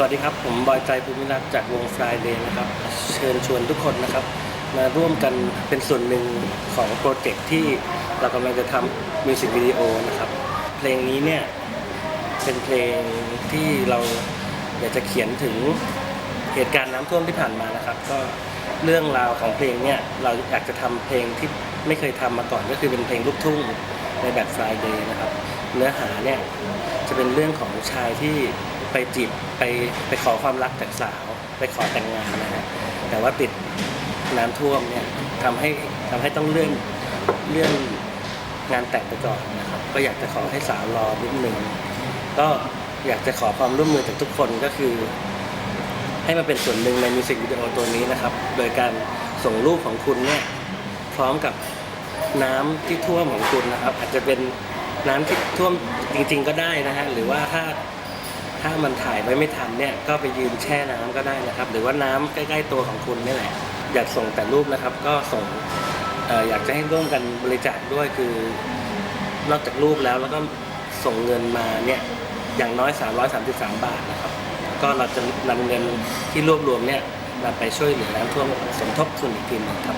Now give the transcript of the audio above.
สวัสดีครับ ผมบอยใจภูมิรัตจากวง Friday นะครับ เชิญชวนทุกคนนะครับ มาร่วมกันเป็นส่วนหนึ่งของโปรเจกต์ที่เรากำลังจะทำมิวสิกวิดีโอนะครับ เพลงนี้เนี่ย เป็นเพลงที่เราอยากจะเขียนถึงเหตุการณ์น้ำท่วมที่ผ่านมานะครับ ก็เรื่องราวของเพลงเนี่ยเราอยากจะทำเพลงที่ไม่เคยทำมาก่อนก็คือเป็นเพลงลูกทุ่งในแบบ Friday นะครับ เนื้อหาเนี่ยจะเป็นเรื่องของชายที่ ไปจีบไปไปขอความรักจากสาว ไปขอแต่งงานนะฮะแต่ว่าติดน้ำท่วมเนี่ยทำให้ทำให้ต้องเลื่อนเลื่อนงานแต่งไปก่อนนะครับก็อยากจะขอให้สาวรอนิดนึงก็อยากจะขอความร่วมมือจากทุกคนก็คือ ให้มาเป็นส่วนหนึ่งในมิวสิกวิดีโอตัวนี้นะครับ โดยการส่งรูปของคุณเนี่ยพร้อมกับน้ำที่ท่วมของคุณนะครับ อาจจะเป็นน้ำที่ท่วมจริง ๆ ก็ได้นะฮะหรือว่าถ้า ถ้ามันถ่ายไว้ไม่ทันเนี่ยก็ไปยืนแช่น้ำก็ได้นะครับ หรือว่าน้ำใกล้ ๆ ตัวของคุณนี่แหละอยากส่งแต่รูปนะครับ ก็ส่งออยากจะให้ร่วมกันบริจาคด้วยคือนอกจากรูปแล้วแล้วก็ส่งเงินมาเนี่ยอย่างน้อย 333 บาทนะครับ ก็เราจะนำเงินที่รวบรวมเนี่ยนำไปช่วยเหลือน้ำท่วมสมทบทุนอีกทีหนึงครับ